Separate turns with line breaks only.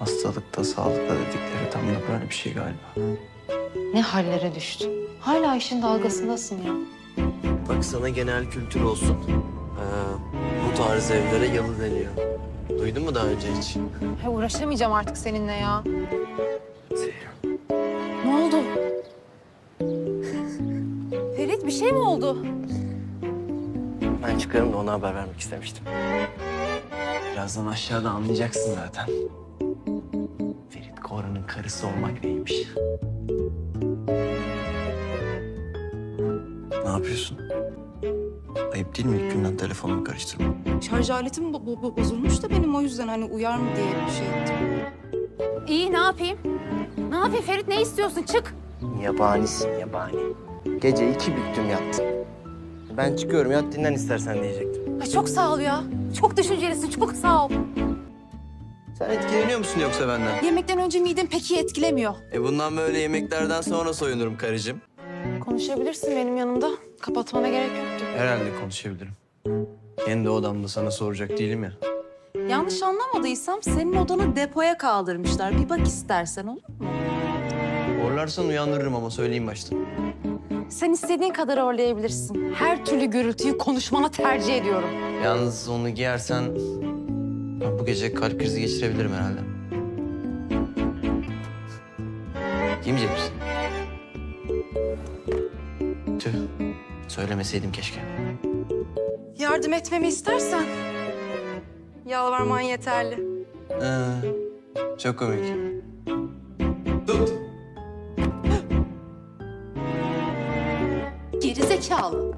Hastalıkta, sağlıkta dedikleri tam da böyle bir şey galiba.
Ne hallere düştün. Hala işin dalgasındasın ya.
Bak sana genel kültür olsun. Ee, bu tarz evlere yalı deniyor. Duydun mu daha önce hiç?
He, uğraşamayacağım artık seninle ya.
Zehra.
Ne oldu? Ferit bir şey mi oldu?
Ben çıkarım da ona haber vermek istemiştim.
Birazdan aşağıda anlayacaksın zaten. Ferit Korhan'ın karısı olmak neymiş? Ne yapıyorsun? Ayıp değil mi ilk günden telefonumu karıştırma?
Şarj aletim bo- bo- bozulmuş da benim o yüzden hani uyar mı diye bir şey ettim.
İyi ne yapayım? Ne yapayım Ferit ne istiyorsun? Çık.
Yabanisin yabani. Gece iki büktüm yattım. Ben çıkıyorum yat dinlen istersen diyecektim.
Ay, çok sağ ol ya. Çok düşüncelisin çok sağ ol.
Sen etkileniyor musun yoksa benden?
Yemekten önce midem pek iyi etkilemiyor.
E bundan böyle yemeklerden sonra soyunurum karıcığım.
Konuşabilirsin benim yanımda. Kapatmana gerek yoktu.
Herhalde konuşabilirim. Kendi odamda sana soracak değilim ya.
Yanlış anlamadıysam senin odanı depoya kaldırmışlar. Bir bak istersen olur mu?
Horlarsan uyandırırım ama söyleyeyim baştan.
Sen istediğin kadar orlayabilirsin. Her türlü gürültüyü konuşmana tercih ediyorum.
Yalnız onu giyersen ben bu gece kalp krizi geçirebilirim herhalde. Giymeyecek misin? Tüh. Söylemeseydim keşke.
Yardım etmemi istersen. Yalvarman yeterli.
Ee, çok komik. Tut.
Geri zekalı.